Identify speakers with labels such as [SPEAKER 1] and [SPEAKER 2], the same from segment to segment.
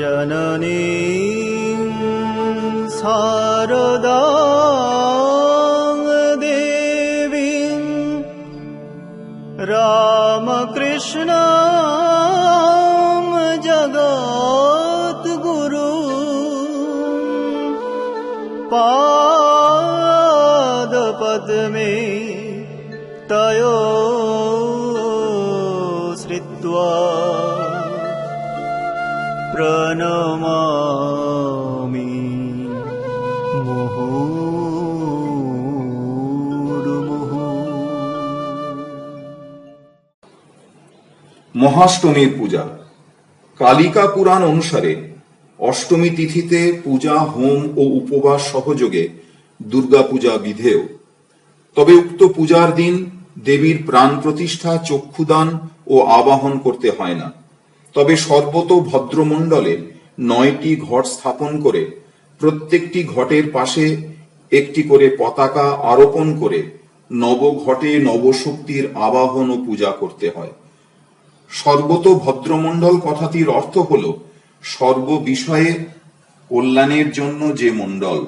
[SPEAKER 1] जननी सारदा देवीं रामकृष्ण जगत् गुरु पादपद्मे तयो প্রণমামি
[SPEAKER 2] মহাষ্টমীর পূজা। কালিকা পুরাণ অনুসারে অষ্টমী তিথিতে পূজা, হোম ও উপবাস সহযোগে দুর্গা পূজা বিধেয়। তবে উক্ত পূজার দিন দেবীর প্রাণ প্রতিষ্ঠা চক্ষুদান ও আবাহন করতে হয় না। তবে সর্বত ভদ্রমণ্ডলে নয়টি ঘট স্থাপন করে প্রত্যেকটি ঘটের পাশে একটি করে পতাকা আরোপণ করে নবঘটে নবশক্তির আবাহন ও পূজা করতে হয়। সর্বত ভদ্রমণ্ডল কথাটির অর্থ হল সর্ব বিষয়ে কল্যাণের জন্য যে মণ্ডল।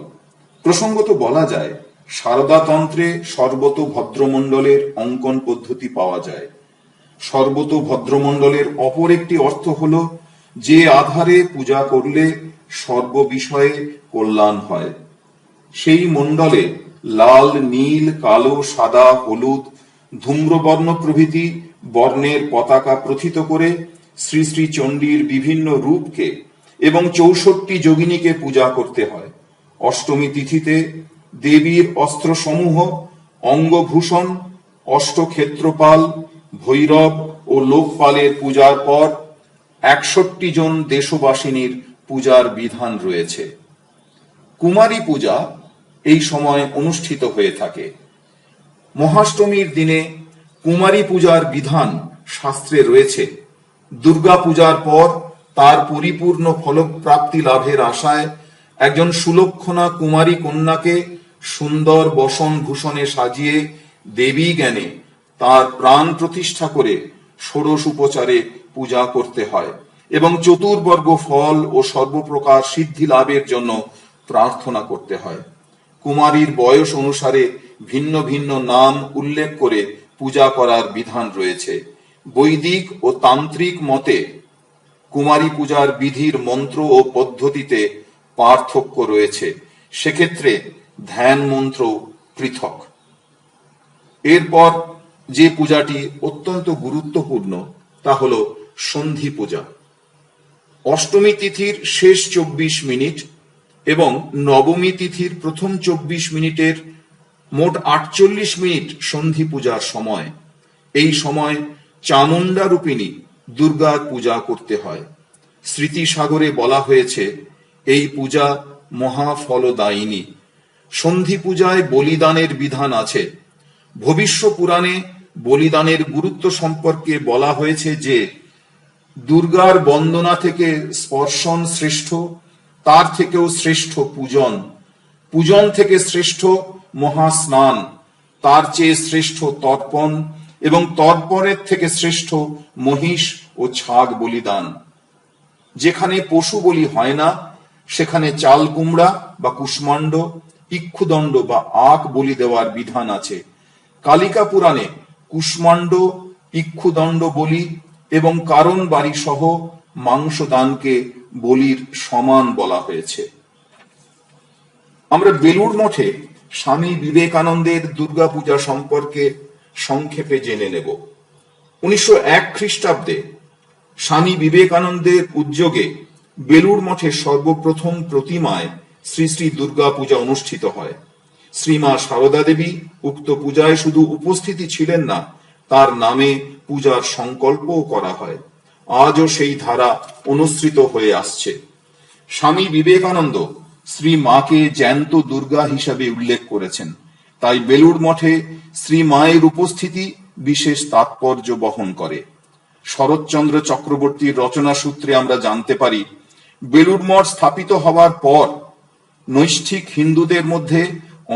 [SPEAKER 2] প্রসঙ্গত বলা যায়, সারদাতন্ত্রে সর্বত ভদ্রমণ্ডলের অঙ্কন পদ্ধতি পাওয়া যায়। সর্বত ভদ্রমণ্ডলের অপর একটি অর্থ হল, যে আধারে পূজা করলে সর্ব বিষয়ে কল্যাণ হয়। সেই মণ্ডলে লাল, নীল, কালো, সাদা, হলুদ, ধূম্রবর্ণ প্রভৃতি বর্ণের পতাকা প্রথিত করে শ্রী শ্রী চণ্ডীর বিভিন্ন রূপকে এবং চৌষট্টি যোগিনীকে পূজা করতে হয়। অষ্টমী তিথিতে দেবীর অস্ত্রসমূহ, অঙ্গভূষণ, অষ্টক্ষেত্রপাল ভৈরব ও লোকপালের পূজার পর একষট্টি জন দেশবাসিনীর পূজার বিধান রয়েছে। কুমারী পূজা এই সময় অনুষ্ঠিত হয়ে থাকে। মহাষ্টমীর দিনে কুমারী পূজার বিধান শাস্ত্রে রয়েছে। দুর্গা পূজার পর তার পরিপূর্ণ ফলপ্রাপ্তি লাভের আশায় একজন সুলক্ষণা কুমারী কন্যাকে সুন্দর বসন ভূষণে সাজিয়ে দেবী জ্ঞানে তার প্রাণ প্রতিষ্ঠা করে ষোড়শ উপচারে পূজা করতে হয় এবং চতুর্বর্গ ফল ও সর্বপ্রকার সিদ্ধি লাভের জন্য প্রার্থনা করতে হয়। কুমারীর বয়স অনুসারে ভিন্ন ভিন্ন নাম উল্লেখ করে পূজা করার বিধান রয়েছে। বৈদিক ও তান্ত্রিক মতে কুমারী পূজার বিধির মন্ত্র ও পদ্ধতিতে পার্থক্য রয়েছে। সেক্ষেত্রে ধ্যান মন্ত্র পৃথক। এরপর যে পূজাটি অত্যন্ত গুরুত্বপূর্ণ, তা হল সন্ধি পূজা। অষ্টমী তিথির শেষ চব্বিশ মিনিট এবং নবমী তিথির প্রথম চব্বিশ মিনিটের মোট আটচল্লিশ মিনিট সন্ধি পূজার সময়। এই সময় চামুন্ডা রূপিণী দুর্গার পূজা করতে হয়। স্মৃতি সাগরে বলা হয়েছে, এই পূজা মহাফলদায়িনী। সন্ধি পূজায় বলিদানের বিধান আছে। ভবিষ্য পুরাণে বলিদানের গুরুত্ব সম্পর্কে বলা হয়েছে যে, দুর্গার বন্দনা থেকে স্পর্শন শ্রেষ্ঠ, তার থেকেও শ্রেষ্ঠ পূজন। পূজন থেকে শ্রেষ্ঠ মহাস্নান, তার চেয়ে শ্রেষ্ঠ তর্পণ এবং তর্পণের থেকে শ্রেষ্ঠ মহিষ ও ছাগ বলিদান। যেখানে পশু বলি হয় না, সেখানে চাল কুমড়া বা কুষ্মাণ্ড, ইক্ষুদণ্ড বা আখ বলি দেওয়ার বিধান আছে। কালিকা পুরাণে কুষ্মাণ্ড ইক্ষুদণ্ড বলি এবং কারণ বাড়ি সহ মাংস দানকে বলির সমান বলা হয়েছে। আমরা বেলুড় মঠে স্বামী বিবেকানন্দের দুর্গাপূজা সম্পর্কে সংক্ষেপে জেনে নেব। উনিশশো এক খ্রিস্টাব্দে স্বামী বিবেকানন্দের উদ্যোগে বেলুড় মঠে সর্বপ্রথম প্রতিমায় শ্রী শ্রী দুর্গা পূজা অনুষ্ঠিত হয়। শ্রীমা সারদা দেবী উক্ত পূজায় শুধু উপস্থিতি ছিলেন না, তার নামে পূজার সংকল্পও করা হয়। আজও সেই ধারা অনুসৃত হয়ে আসছে। স্বামী বিবেকানন্দ শ্রী মাকে জ্যান্ত দুর্গা হিসাবে উল্লেখ করেছেন। তাই বেলুড় মঠে শ্রী মায়ের উপস্থিতি বিশেষ তাৎপর্য বহন করে। শরৎচন্দ্র চক্রবর্তীর রচনা সূত্রে আমরা জানতে পারি, বেলুড় মঠ স্থাপিত হওয়ার পর নৈষ্ঠিক হিন্দুদের মধ্যে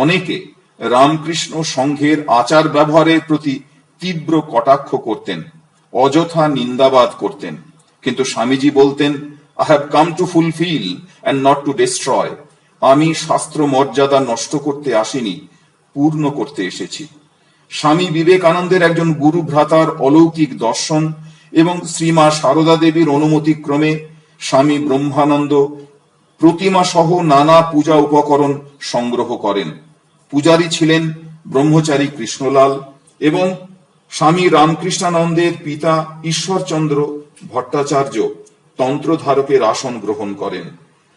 [SPEAKER 2] অনেকে রামকৃষ্ণ সংঘের আচার ব্যবহারের প্রতি তীব্র কটাক্ষ করতেন, অযথা নিন্দাবাদ করতেন। কিন্তু স্বামীজি বলতেন I have come to fulfil and not to destroy আমি শাস্ত্র মর্যাদা নষ্ট করতে আসিনি, পূর্ণ করতে এসেছি স্বামী বিবেকানন্দের একজন গুরু ভ্রাতার অলৌকিক দর্শন এবং শ্রীমা সারদা দেবীর অনুমতি ক্রমে স্বামী ব্রহ্মানন্দ প্রতিমা সহ নানা পূজা উপকরণ সংগ্রহ করেন। পূজারী ছিলেন ব্রহ্মচারী কৃষ্ণলাল এবং স্বামী রামকৃষ্ণানন্দের পিতা ঈশ্বরচন্দ্র ভট্টাচার্য তন্ত্রধারকের আসন গ্রহণ করেন।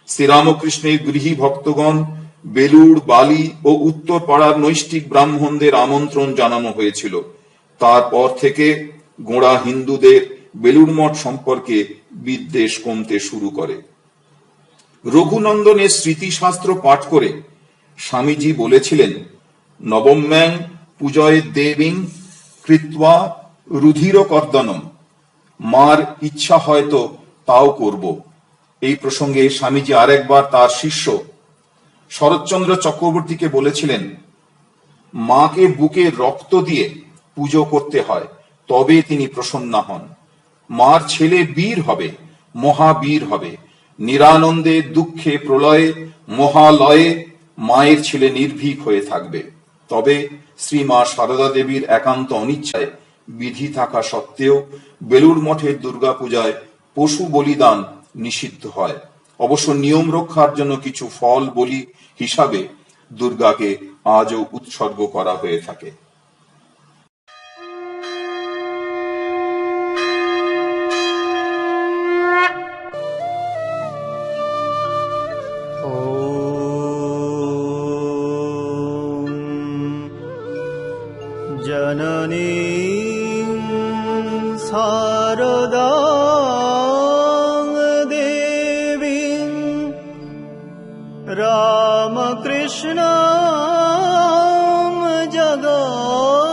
[SPEAKER 2] শ্রীরামকৃষ্ণের গৃহী ভক্তগণ বেলুড়, বালি ও উত্তর পাড়ার নৈষ্ঠিক ব্রাহ্মণদের আমন্ত্রণ জানানো হয়েছিল। তারপর থেকে গোড়া হিন্দুদের বেলুড় মঠ সম্পর্কে বিদ্বেষ কমতে শুরু করে। রঘুনন্দনের স্মৃতিশাস্ত্র পাঠ করে স্বামীজি বলেছিলেন নবম্যাং পূজয় দেবীং কৃত্বা রুধির কর্দনম মার ইচ্ছা হয়তো তাও করব। এই প্রসঙ্গে স্বামীজি আরেকবার তার শিষ্য শরৎচন্দ্র চক্রবর্তীকে বলেছিলেন, মাকে বুকে রক্ত দিয়ে পুজো করতে হয়, তবে তিনি প্রসন্ন হন। মার ছেলে বীর হবে, মহাবীর হবে। নিরানন্দে দুঃখে প্রলয়ে, মহালয়ে মায়ের ছেলে নির্ভীক হয়ে থাকবে। তবে শ্রী মা সারদা দেবীর একান্ত অনিচ্ছায় বিধি থাকা সত্ত্বেও বেলুড় মঠের দুর্গাপূজায় পশু বলিদান নিষিদ্ধ হয়। অবশ্য নিয়ম রক্ষার জন্য কিছু ফল, বলি হিসাবে দুর্গাকে আজও উৎসর্গ করা হয়ে থাকে।
[SPEAKER 1] जननी शारदा देवीं रामकृष्ण जगद्गुरु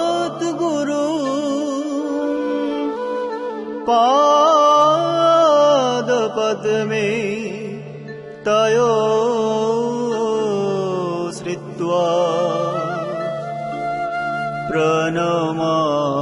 [SPEAKER 1] पादपद्मे तयो श्रित्वा pranamah.